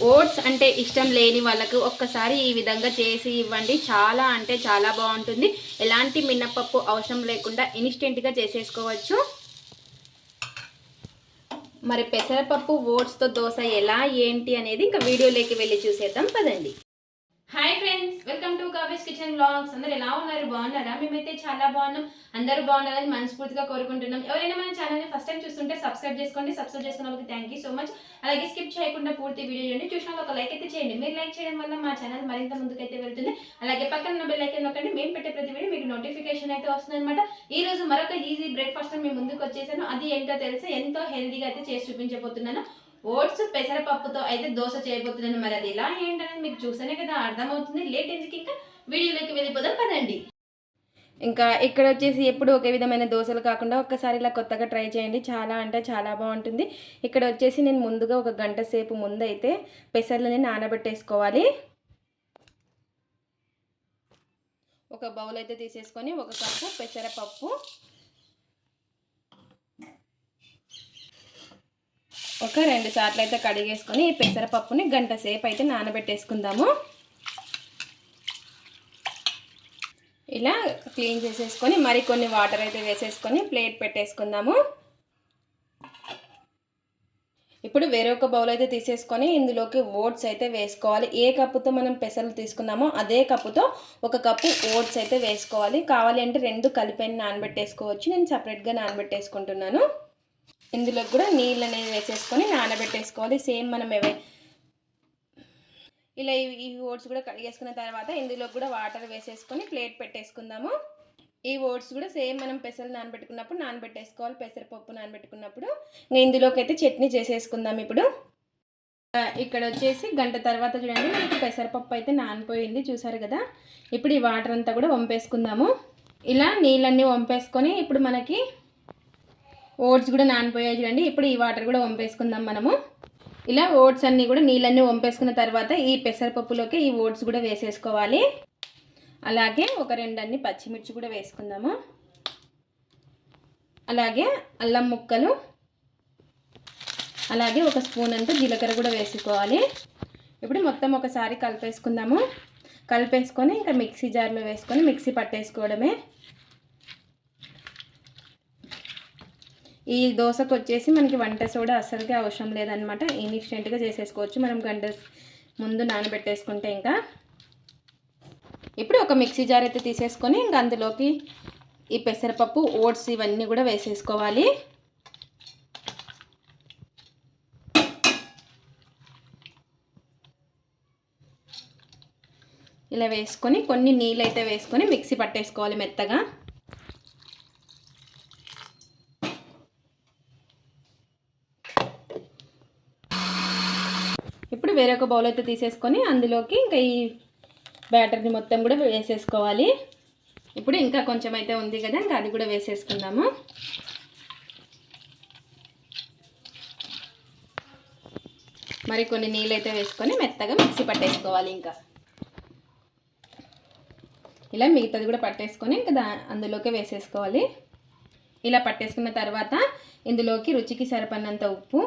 Oats అంటే ఇష్టం లేని వాళ్ళకు ఒక్కసారి ఈ విధంగా చేసి ఇవ్వండి. చాలా అంటే చాలా బాగుంటుంది. ఎలాంటి మినపప్పు అవసరం లేకుండా ఇన్స్టెంట్గా చేసేసుకోవచ్చు. మరి పెసరపప్పు ఓట్స్తో దోశ ఎలా ఏంటి అనేది ఇంకా వీడియోలోకి వెళ్ళి చూసేద్దాం. పదండి. హాయ్ ఫ్రెండ్స్ వెల్కమ్ టు కావేస్ కిచెన్ బ్లాగ్స్ అందరు ఎలా ఉన్నారు? బాగున్నారా? మేమైతే చాలా బాగున్నాం. అందరూ బాగున్నారని మనస్ఫూర్తిగా కోరుకుంటున్నాం. ఎవరైనా మన ఛానల్ని ఫస్ట్ టైం చూస్తుంటే సబ్స్క్రైబ్ చేసుకోండి సబ్స్క్రైబ్ చేసుకున్న వాళ్ళకి థ్యాంక్ యూ సో మచ్ అలాగే స్కిప్ చేయకుండా పూర్తి వీడియో చూడండి. చూసిన ఒక లైక్ అయితే చేయండి. మీరు లైక్ చేయడం వల్ల మా ఛానల్ మరింత ముందుకైతే వెళ్తుంది. అలాగే పక్కన ఉన్న బెల్ ఐకన్ నొక్కండి. మేము పెట్టే ప్రతి వీడియో మీకు నోటిఫికేషన్ అయితే వస్తుంది అనమాట ఈ రోజు మరొక ఈజీ బ్రేక్ఫాస్ట్ మీ ముందుకు వచ్చేసాను. అది ఏంటో తెలిసి? ఎంతో హెల్దీగా అయితే చేసి చూపించబోతున్నాను. ఓట్స్ పెసరపప్పుతో అయితే దోశ చేయబోతున్నాను మరి అది ఎలా ఏంటనేది మీకు చూస్తేనే కదా అర్థమవుతుంది. లేట్ ఎందుకు ఇంకా వీడియోలోకి వెళ్ళిపోదాం పదండి. ఇంకా ఇక్కడ వచ్చేసి ఎప్పుడు ఒకే విధమైన దోశలు కాకుండా ఒక్కసారి ఇలా కొత్తగా ట్రై చేయండి. చాలా అంటే చాలా బాగుంటుంది. ఇక్కడ వచ్చేసి నేను ముందుగా ఒక గంట సేపు ముందు అయితే పెసర్లని నానబెట్టేసుకోవాలి. ఒక బౌల్ అయితే తీసేసుకొని ఒక కప్పు పెసరపప్పు ఒక రెండు సార్లు అయితే కడిగేసుకొని ఈ పెసరపప్పుని గంట సేపు అయితే నానబెట్టేసుకుందాము. ఇలా క్లీన్ చేసేసుకొని మరి కొన్ని వాటర్ అయితే వేసేసుకొని ప్లేట్ పెట్టేసుకుందాము. ఇప్పుడు వేరొక బౌల్ అయితే తీసేసుకొని ఇందులోకి ఓట్స్ అయితే వేసుకోవాలి. ఏ కప్పుతో మనం పెసలు తీసుకున్నామో అదే కప్పుతో ఒక కప్పు ఓట్స్ అయితే వేసుకోవాలి. కావాలి అంటే రెండు కలిపి నానబెట్టేసుకోవచ్చు. నేను సపరేట్గా నానబెట్టేసుకుంటున్నాను. ఇందులో కూడా నీళ్ళు అనేది వేసేసుకొని నానబెట్టేసుకోవాలి. సేమ్ మనం ఏవే ఇలా ఈ ఓట్స్ కూడా కడిగేసుకున్న తర్వాత ఇందులో కూడా వాటర్ వేసేసుకొని ప్లేట్ పెట్టేసుకుందాము. ఈ ఓట్స్ కూడా సేమ్ మనం పెసలు నానబెట్టుకున్నప్పుడు నానబెట్టేసుకోవాలి. పెసరపప్పు నానబెట్టుకున్నప్పుడు ఇంకా ఇందులోకి అయితే చట్నీ చేసేసుకుందాం ఇప్పుడు. ఇక్కడ వచ్చేసి గంట తర్వాత చూడండి మనకి పెసరపప్పు అయితే నానిపోయింది చూసారు కదా? ఇప్పుడు ఈ వాటర్ అంతా కూడా వంపేసుకుందాము. ఇలా నీళ్ళన్నీ వంపేసుకొని ఇప్పుడు మనకి ఓట్స్ కూడా నానిపోయాయి చూడండి. ఇప్పుడు ఈ వాటర్ కూడా వంపేసుకుందాం మనము. ఇలా ఓట్స్ అన్నీ కూడా నీళ్ళన్నీ వంపేసుకున్న తర్వాత ఈ పెసరపప్పులోకి ఈ ఓట్స్ కూడా వేసేసుకోవాలి. అలాగే ఒక రెండన్ని పచ్చిమిర్చి కూడా వేసుకుందాము. అలాగే అల్లం ముక్కలు. అలాగే ఒక స్పూన్ అంతా జీలకర్ర కూడా వేసుకోవాలి. ఇప్పుడు మొత్తం ఒకసారి కలిపేసుకుందాము. కలిపేసుకొని ఇంకా మిక్సీ జార్లో వేసుకొని మిక్సీ పట్టేసుకోవడమే. ఈ దోశకు వచ్చేసి మనకి వంట సోడా అసలుకి అవసరం లేదనమాట ఇన్స్టెంట్గా చేసేసుకోవచ్చు. మనం గంట ముందు నానబెట్టేసుకుంటే ఇంకా ఇప్పుడు ఒక మిక్సీ జార్ అయితే తీసేసుకొని ఇంకా అందులోకి ఈ పెసరపప్పు ఓట్స్ ఇవన్నీ కూడా వేసేసుకోవాలి. ఇలా వేసుకొని కొన్ని నీళ్ళు అయితే వేసుకొని మిక్సీ పట్టేసుకోవాలి మెత్తగా ఇప్పుడు వేరొక బౌల్ అయితే తీసేసుకొని అందులోకి ఇంకా ఈ బ్యాటర్ని మొత్తం కూడా వేసేసుకోవాలి. ఇప్పుడు ఇంకా కొంచెం అయితే ఉంది కదా ఇంకా అది కూడా వేసేసుకుందాము. మరి కొన్ని నీళ్ళు అయితే వేసుకొని మెత్తగా మిక్సీ పట్టేసుకోవాలి ఇంకా. ఇలా మిగతాది కూడా పట్టేసుకొని ఇంకా దా అందులోకి వేసేసుకోవాలి. ఇలా పట్టేసుకున్న తర్వాత ఇందులోకి రుచికి సరిపడినంత ఉప్పు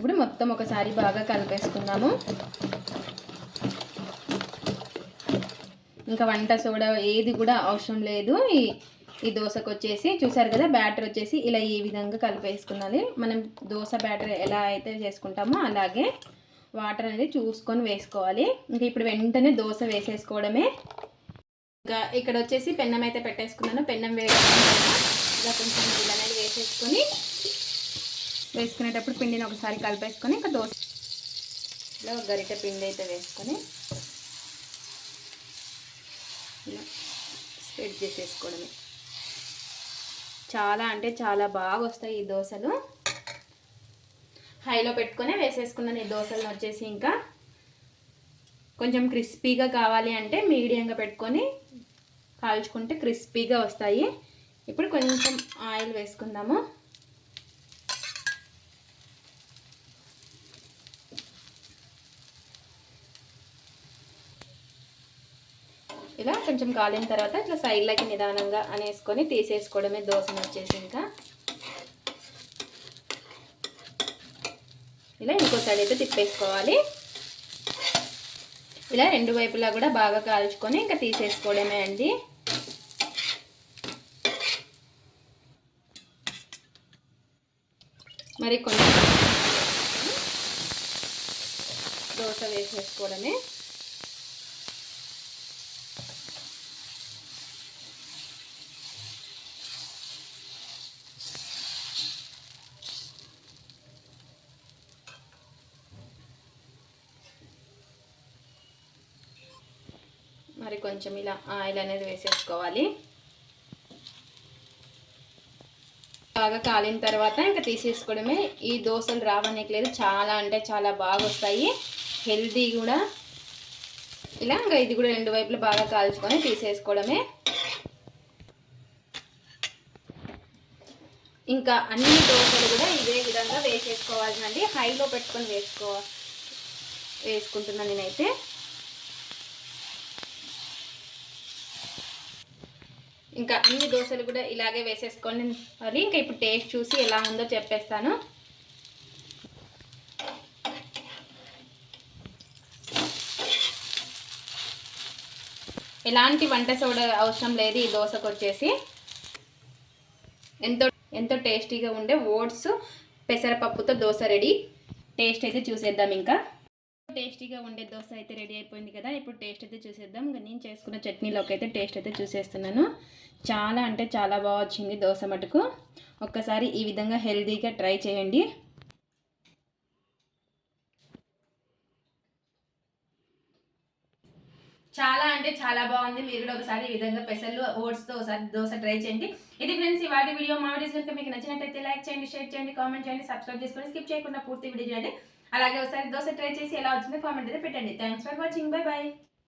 ఇప్పుడు మొత్తం ఒకసారి బాగా కలిపేసుకుందాము. ఇంకా వంట సోడా ఏది కూడా అవసరం లేదు. ఈ ఈ దోశకు వచ్చేసి చూసారు కదా బ్యాటర్ వచ్చేసి ఇలా ఈ విధంగా కలిపేసుకున్నది మనం దోశ బ్యాటర్ ఎలా అయితే చేసుకుంటామో అలాగే వాటర్ అనేది చూసుకొని వేసుకోవాలి. ఇంకా ఇప్పుడు వెంటనే దోశ వేసేసుకోవడమే. ఇంకా ఇక్కడ వచ్చేసి పెన్నం అయితే పెట్టేసుకున్నాను. పెన్నం వేయడం ఇలా కొంచెం నీళ్ళు అనేది వేసేసుకొని వేసుకునేటప్పుడు పిండిని ఒకసారి కలిపేసుకొని ఇంకా దోశ ఇలా గరిటె పిండి అయితే వేసుకొని ఇలా స్ప్రెడ్ చేసేసుకోవడమే. చాలా అంటే చాలా బాగా వస్తాయి ఈ దోశలు. హైలో పెట్టుకొని వేసేసుకున్నాను ఈ దోశలను వచ్చేసి ఇంకా. కొంచెం క్రిస్పీగా కావాలి అంటే మీడియంగా పెట్టుకొని కాల్చుకుంటే క్రిస్పీగా వస్తాయి. ఇప్పుడు కొంచెం ఆయిల్ వేసుకుందాము. ఇలా కొంచెం కాలిన తర్వాత ఇట్లా సైడ్లకి నిదానంగా అనేసుకొని తీసేసుకోవడమే దోశను వచ్చేసి ఇంకా. ఇలా ఇంకో సైడ్ అయితే తిప్పేసుకోవాలి. ఇలా రెండు వైపులా కూడా బాగా కాల్చుకొని ఇంకా తీసేసుకోవడమే అండి. మరి కొంచెం దోశ వేసేసుకోవడమే. మరి కొంచెం ఇలా ఆయిల్ అనేది వేసేసుకోవాలి. బాగా కాలిన తర్వాత ఇంకా తీసేసుకోవడమే. ఈ దోశలు రావడానికి లేదు చాలా అంటే చాలా బాగా వస్తాయి హెల్దీ కూడా. ఇలా ఇంకా ఇది కూడా రెండు వైపులు బాగా కాల్చుకొని తీసేసుకోవడమే. ఇంకా అన్ని దోశలు కూడా ఇదే విధంగా వేసేసుకోవాలండి హైలో పెట్టుకొని వేసుకో వేసుకుంటున్నాను నేనైతే. ఇంకా అన్ని దోశలు కూడా ఇలాగే వేసేసుకొని మరి ఇంకా ఇప్పుడు టేస్ట్ చూసి ఎలా ఉందో చెప్పేస్తాను. ఎలాంటి వంట సోడా అవసరం లేదు ఈ దోశకు వచ్చేసి. ఎంతో ఎంతో టేస్టీగా ఉండే ఓట్స్ పెసరపప్పుతో దోశ రెడీ. టేస్ట్ అయితే చూసేద్దాం ఇంకా. టేస్టీగా ఉండే దోశ అయితే రెడీ అయిపోయింది కదా. ఇప్పుడు టేస్ట్ అయితే చూసేద్దాం. ఇంకా నేను చేసుకున్న చట్నీలోకి అయితే టేస్ట్ అయితే చూసేస్తున్నాను. చాలా అంటే చాలా బాగా వచ్చింది దోశ మటుకు. ఒక్కసారి ఈ విధంగా హెల్తీగా ట్రై చేయండి. చాలా అంటే చాలా బాగుంది. మీరు కూడా ఒకసారి ఈ విధంగా పెసలు ఓట్స్తో ఒకసారి దోశ ట్రై చేయండి. ఇది ఫ్రెండ్స్ ఈ వాటి వీడియో మా వీడియోస్ కనుక మీకు నచ్చినట్టయితే లైక్ చేయండి షేర్ చేయండి కామెంట్ చేయండి సబ్స్క్రైబ్ చేసుకొని స్కిప్ చేయకుండా పూర్తి వీడియో చేయండి అలాగే ఒకసారి దోశ ట్రై చేసి ఎలా వచ్చిందో కామెంట్ అయితే పెట్టండి. Thanks for watching bye bye